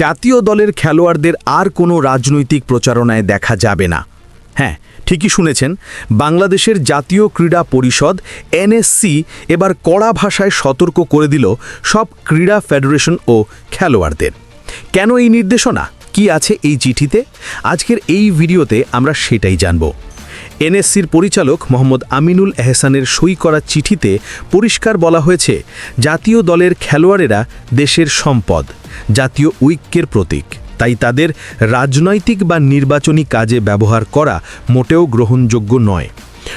জাতীয় দলের খেলোয়াড়দের আর কোনো রাজনৈতিক প্রচারণায় দেখা যাবে না। হ্যাঁ ঠিকই শুনেছেন, বাংলাদেশের জাতীয় ক্রীড়া পরিষদ, এনএসসি, এবার কড়া ভাষায় সতর্ক করে দিল সব ক্রীড়া ফেডারেশন ও খেলোয়াড়দের। কেন এই নির্দেশনা? কি আছে এই চিঠিতে? আজকের এই ভিডিওতে আমরা সেটাই জানব। এনএসসির পরিচালক মোহাম্মদ আমিনুল এহসানের সই করা চিঠিতে পরিষ্কার বলা হয়েছে, জাতীয় দলের খেলোয়াড়েরা দেশের সম্পদ। জাতীয় ঐক্যের প্রতীক। তাই তাদের রাজনৈতিক বা নির্বাচনী কাজে ব্যবহার করা মোটেও গ্রহণযোগ্য নয়।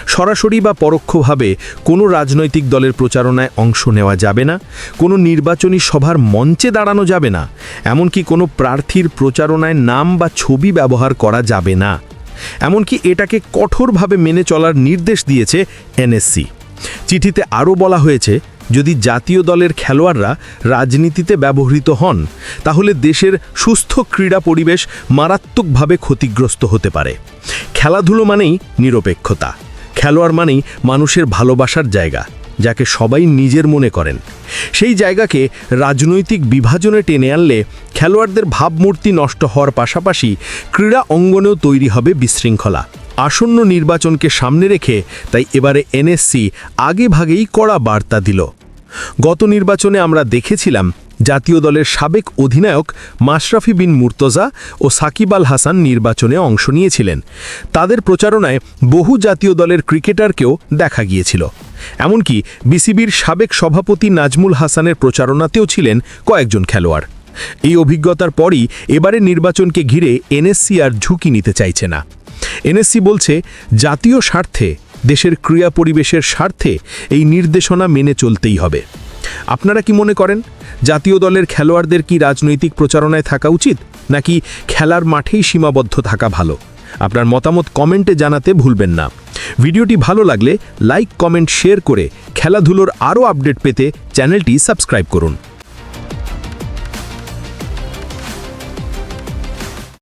সরাসরি বা পরোক্ষভাবে কোনো রাজনৈতিক দলের প্রচারণায় অংশ নেওয়া যাবে না, কোনো নির্বাচনী সভার মঞ্চে দাঁড়ানো যাবে না, এমনকি কোনো প্রার্থীর প্রচারণায় নাম বা ছবি ব্যবহার করা যাবে না। এমনকি এটাকে কঠোরভাবে মেনে চলার নির্দেশ দিয়েছে এনএসসি। চিঠিতে আরও বলা হয়েছে যদি জাতীয় দলের খেলোয়াড়রা রাজনীতিতে ব্যবহৃত হন, তাহলে দেশের সুস্থ ক্রীড়া পরিবেশ মারাত্মকভাবে ক্ষতিগ্রস্ত হতে পারে। খেলাধুলো মানেই নিরপেক্ষতা। খেলোয়াড় মানেই মানুষের ভালোবাসার জায়গা, যাকে সবাই নিজের মনে করেন। সেই জায়গাকে রাজনৈতিক বিভাজনে টেনে আনলে খেলোয়াড়দের ভাবমূর্তি নষ্ট হওয়ার পাশাপাশি ক্রীড়া অঙ্গনেও তৈরি হবে বিশৃঙ্খলা। আসন্ন নির্বাচনকে সামনে রেখে তাই এবারে এনএসসি আগে ভাগেই কড়া বার্তা দিল। গত নির্বাচনে আমরা দেখেছিলাম জাতীয় দলের সাবেক অধিনায়ক মাশরাফি বিন মুর্তজা ও সাকিব আল হাসান নির্বাচনে অংশ নিয়েছিলেন। তাদের প্রচারণায় বহু জাতীয় দলের ক্রিকেটারকেও দেখা গিয়েছিল। এমনকি বিসিবির সাবেক সভাপতি নাজমুল হাসানের প্রচারণাতেও ছিলেন কয়েকজন খেলোয়াড়। এই অভিজ্ঞতার পরই এবারে নির্বাচনকে ঘিরে এনএসসি আর ঝুঁকি নিতে চাইছে না। এনএসসি বলছে, জাতীয় স্বার্থে দেশের ক্রিয়া পরিবেশের স্বার্থে এই নির্দেশনা মেনে চলতেই হবে। আপনারা কি মনে করেন, জাতীয় দলের খেলোয়াড়দের কি রাজনৈতিক প্রচারণায় থাকা উচিত, নাকি খেলার মাঠেই সীমাবদ্ধ থাকা ভালো? আপনার মতামত কমেন্টে জানাতে ভুলবেন না। ভিডিওটি ভালো লাগলে লাইক, কমেন্ট, শেয়ার করে খেলাধুলোর আরও আপডেট পেতে চ্যানেলটি সাবস্ক্রাইব করুন।